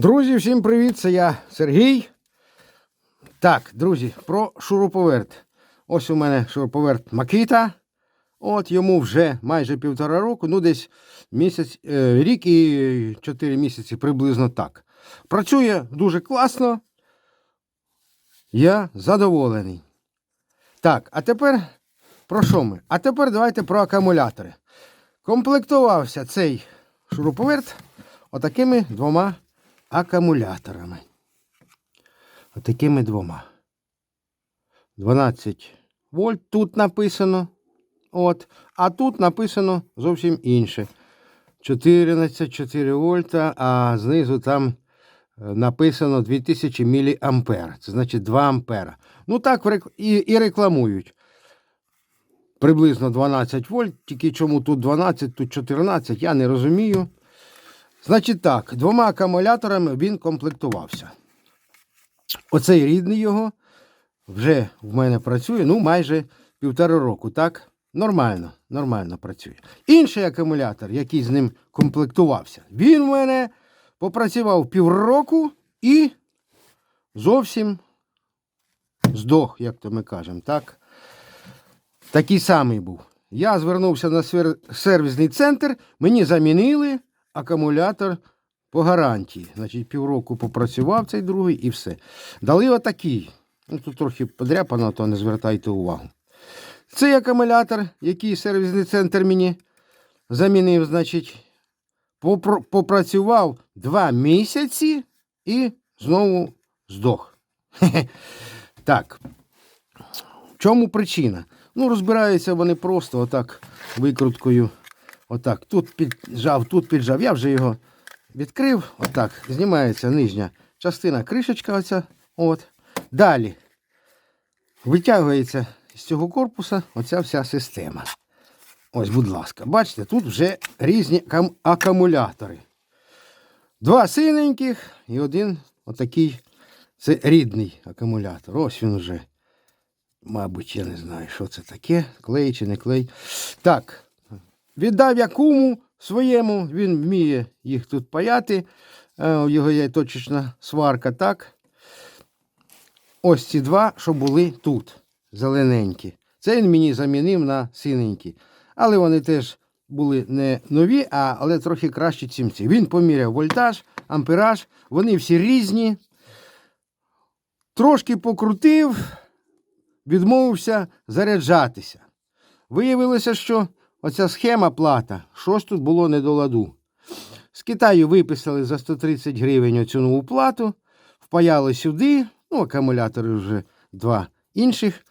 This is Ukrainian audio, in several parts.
Друзі, всім привіт! Це я Сергій. Так, друзі, про шуруповерт. Ось у мене шуруповерт Макіта. От йому вже майже півтора року, ну десь місяць, е, рік і чотири місяці приблизно так. Працює дуже класно. Я задоволений. Так, а тепер про що ми? А тепер давайте про акумулятори. Комплектувався цей шуруповерт отакими двома акумуляторами. Отакими двома. 12 вольт тут написано. От. А тут написано зовсім інше. 14,4 вольта, а знизу там е, написано 2000 мА. Це значить 2 ампера. Ну так і рекламують. Приблизно 12 вольт, тільки чому тут 12, тут 14, я не розумію. Значить так, двома акумуляторами він комплектувався. Оцей рідний його вже в мене працює, ну, майже півтора року, так? Нормально, нормально працює. Інший акумулятор, який з ним комплектувався, він в мене попрацював півроку і зовсім здох, як то ми кажемо, так? Такий самий був. Я звернувся на сервісний центр, мені замінили акумулятор по гарантії. Значить, півроку попрацював цей другий і все. Дали отакий. Ну, тут трохи подряпано, то не звертайте увагу. Цей акумулятор, який сервісний центр мені замінив, значить, попрацював два місяці і знову здох. Так. В чому причина? Ну, розбираються вони просто отак викруткою. Отак. Тут піджав, тут піджав. Я вже його відкрив. Отак. Знімається нижня частина кришечка. Оця. От. Далі витягується з цього корпуса оця вся система. Ось, будь ласка, бачите, тут вже різні акумулятори. Два синеньких і один отакий. Це рідний акумулятор. Ось він вже. Мабуть, я не знаю, що це таке, клей чи не клей. Так, віддав я своєму, він вміє їх тут паяти. Е, У його є точечна сварка, так. Ось ці два, що були тут, зелененькі. Це він мені замінив на синенькі. Але вони теж були не нові, а, але трохи кращі, чим ці. Він поміряв вольтаж, ампераж, вони всі різні. Трошки покрутив, відмовився заряджатися. Виявилося, що оця схема плата, щось тут було не до ладу. З Китаю виписали за 130 гривень оцю нову плату, впаяли сюди, ну, акумулятори вже два інших.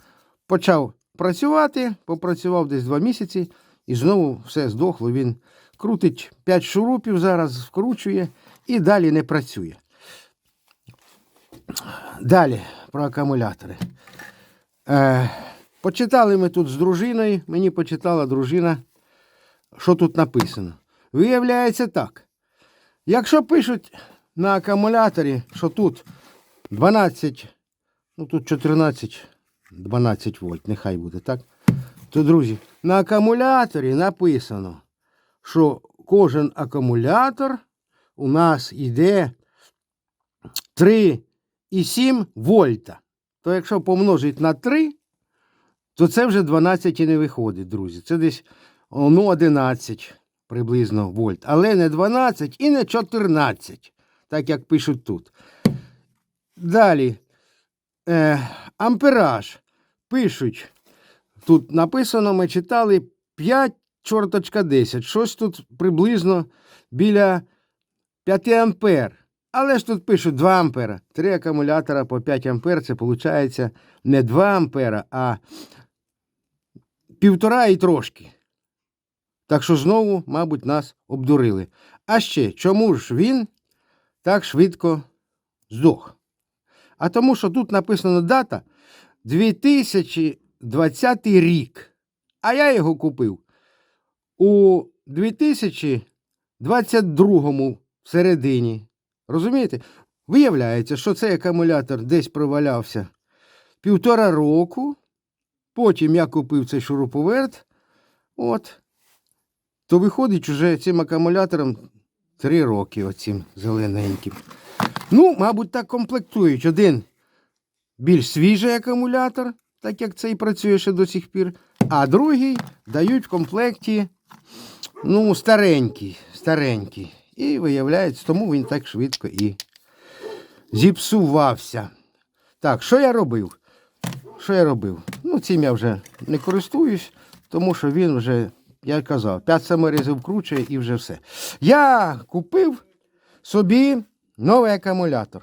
Почав працювати, попрацював десь два місяці і знову все здохло. Він крутить 5 шурупів зараз, вкручує і далі не працює. Далі про акумулятори. Е, почитали ми тут з дружиною, мені почитала дружина, що тут написано. Виявляється так. Якщо пишуть на акумуляторі, що тут 12, ну тут 14, 12 вольт, нехай буде, так? То, друзі, на акумуляторі написано, що кожен акумулятор у нас йде 3,7 вольта. То якщо помножити на 3, то це вже 12 і не виходить, друзі. Це десь ну, 11 приблизно вольт. Але не 12 і не 14, так як пишуть тут. Далі. Е, ампераж. Пишуть. Тут написано, ми читали 5 чорточка 10. Щось тут приблизно біля 5 ампер. Але ж тут пишуть 2 ампера. Три акумулятора по 5 ампер. Це виходить не 2 ампера, а півтора і трошки. Так що знову, мабуть, нас обдурили. А ще чому ж він так швидко здох? А тому, що тут написано дата 2020 рік. А я його купив у 2022 всередині. Розумієте? Виявляється, що цей акумулятор десь провалявся півтора року. Потім я купив цей шуруповерт. От. То виходить, уже цим акумулятором три роки оцим зелененьким. Ну, мабуть, так комплектують. Один більш свіжий акумулятор, так як цей працює ще до сих пір, а другий дають в комплекті ну, старенький, старенький. І виявляється, тому він так швидко і зіпсувався. Так, що я робив? Що я робив? Ну, цим я вже не користуюсь, тому що він вже, я казав, 5 саморізів вкручує і вже все. Я купив собі новий акумулятор.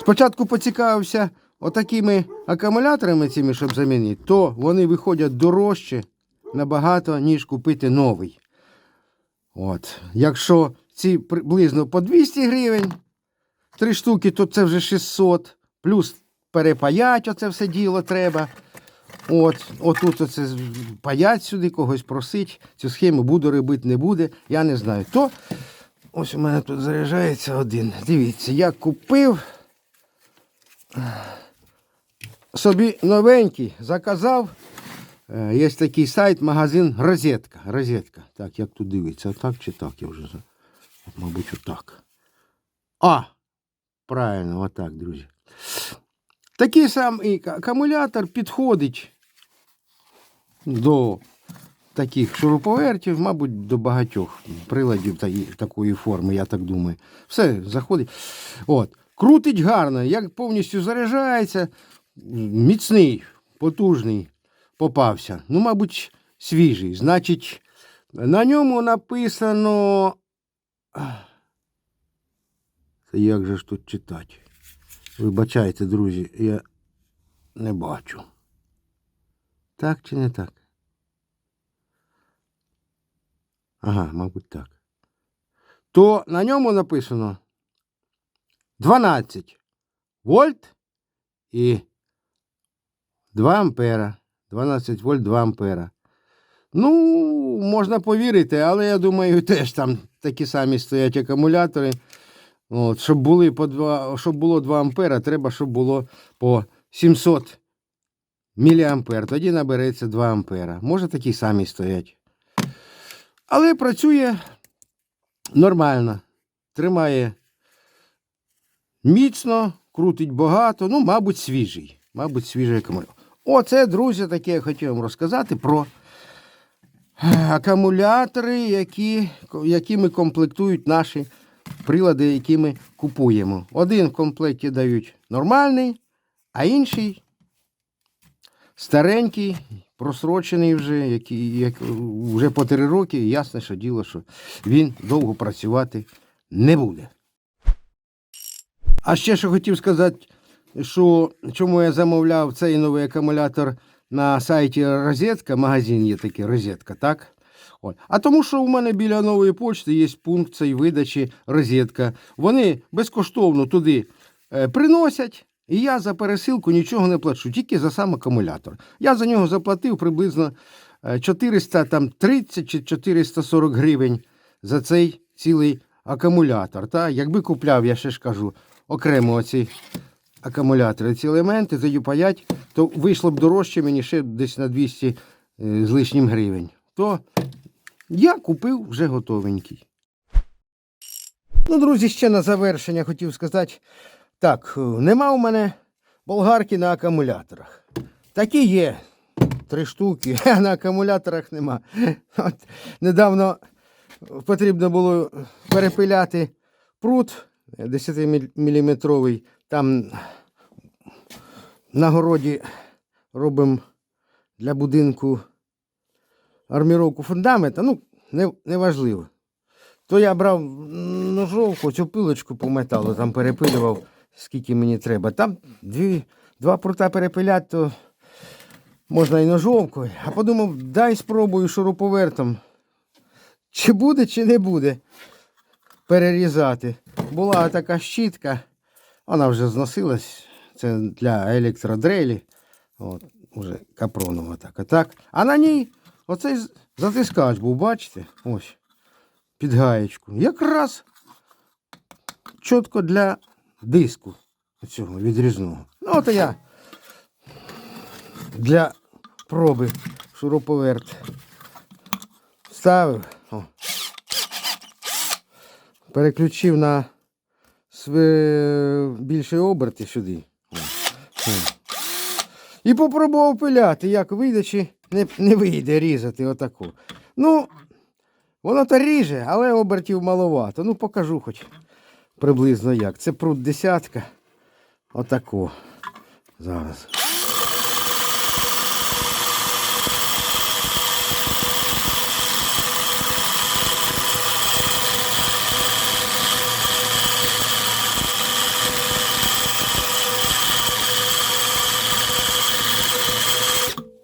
Спочатку поцікавився отакими акумуляторами, цими, щоб замінити, то вони виходять дорожче набагато, ніж купити новий. От. Якщо ці приблизно по 200 гривень, три штуки, то це вже 600, плюс перепаять оце все діло треба. От, отут оце паять сюди, когось просить. Цю схему буду робити, не буде, я не знаю. То ось у мене тут заряджається один. Дивіться, я купив собі новенький, заказав. Е, Є такий сайт, магазин Розетка. Розетка. Так, як тут дивиться, так чи так? Я вже мабуть, отак. А! Правильно, отак, друзі. Такий самий акумулятор підходить до таких шуруповертів, мабуть, до багатьох приладів такої форми, я так думаю. Все, заходить. От. Крутить гарно, як повністю заряджається, міцний, потужний попався. Ну, мабуть, свіжий. Значить, на ньому написано. Це як же ж тут читати? Вибачайте, друзі, я не бачу. Так чи не так? Ага, мабуть, так. То на ньому написано 12 вольт і 2 ампера. 12 вольт 2 ампера. Ну, можна повірити, але я думаю, теж там такі самі стоять акумулятори. От, щоб, були по 2, щоб було 2 ампера, треба, щоб було по 700 міліампер. Тоді набереться 2 ампера. Може такі самі стоять. Але працює нормально. Тримає міцно, крутить багато. Ну, мабуть, свіжий. Мабуть, свіжий акумулятор. Оце, друзі, таке я хотів вам розказати про е, акумулятори, які, якими комплектують наші прилади, які ми купуємо. Один в комплекті дають нормальний, а інший старенький, просрочений вже, який, як, вже по три роки, і ясно, що діло, що він довго працювати не буде. А ще що хотів сказати, що чому я замовляв цей новий акумулятор на сайті Розетка, магазин є такий Розетка, так? А тому, що у мене біля нової почти є пункт цієї видачі розетка. Вони безкоштовно туди е, приносять, і я за пересилку нічого не плачу, тільки за сам акумулятор. Я за нього заплатив приблизно е, 430 чи 440 гривень за цей цілий акумулятор. Та? Якби купляв, я ще ж кажу, окремо оці акумулятори, ці елементи, тоді паять, то вийшло б дорожче мені ще десь на 200 е, з лишнім гривень. То я купив вже готовенький. Ну, друзі, ще на завершення хотів сказати. Так, е, нема у мене болгарки на акумуляторах. Такі є. Три штуки, на акумуляторах нема. От, недавно потрібно було перепиляти прут 10-мм. Там на городі робимо для будинку арміровку фундамента, ну, не, неважливо. То я брав ножовку, цю пилочку по металу, там перепилював, скільки мені треба. Там дві, два прута перепиляти, то можна і ножовкою. А подумав, дай спробую шуруповертом. Чи буде, чи не буде перерізати. Була така щітка, вона вже зносилась. Це для електродрелі. От, уже капронова така. Так. А на ній оцей затискач був, бачите? Ось. Під гаєчку. Якраз чітко для диску цього відрізного. Ну, от я для проби шуруповерт ставив. О. переключив на све... більші оберти сюди. І попробував пиляти, як вийде чи не, не вийде різати отаку. Ну, воно то ріже, але обертів маловато. Ну, покажу хоч приблизно як. Це прут десятка. Отаку. Зараз.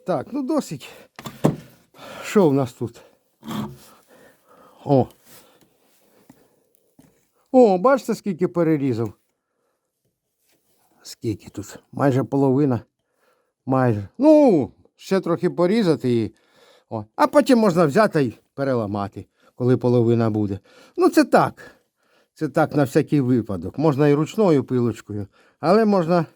Так, ну досить. Що в нас тут? О. О, бачите, скільки перерізав. Скільки тут? Майже половина. Майже. Ну, ще трохи порізати і. О. А потім можна взяти і переламати, коли половина буде. Ну, це так. Це так на всякий випадок. Можна і ручною пилочкою, але можна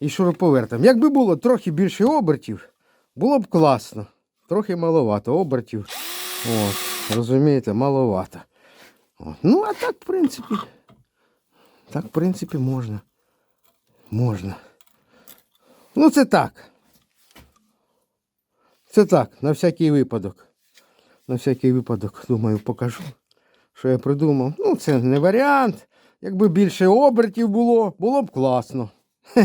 і шуруповертом. Якби було трохи більше обертів, було б класно. Трохи маловато обертів. От, розумієте, маловато. От. Ну, а так, в принципі. Так, в принципі, можна. Можна. Ну, це так. Це так, на всякий випадок. На всякий випадок, думаю, покажу, що я придумав. Ну, це не варіант. Якби більше обертів було, було б класно.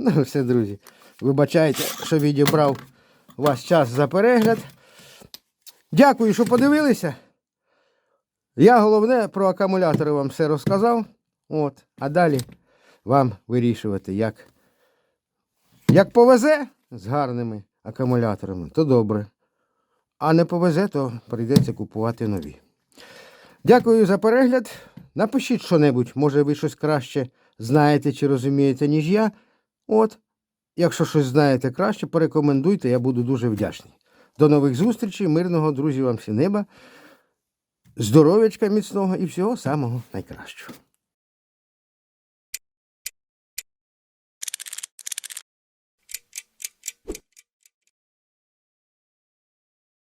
Ну, все, друзі. Вибачайте, що відібрав ваш час за перегляд. Дякую, що подивилися. Я головне про акумулятори вам все розказав. От. А далі вам вирішувати, як, як повезе з гарними акумуляторами, то добре. А не повезе, то прийдеться купувати нові. Дякую за перегляд. Напишіть що-небудь, може ви щось краще знаєте чи розумієте, ніж я. От, якщо щось знаєте краще, порекомендуйте, я буду дуже вдячний. До нових зустрічей, мирного, друзі, вам всі неба, здоров'ячка міцного і всього самого найкращого.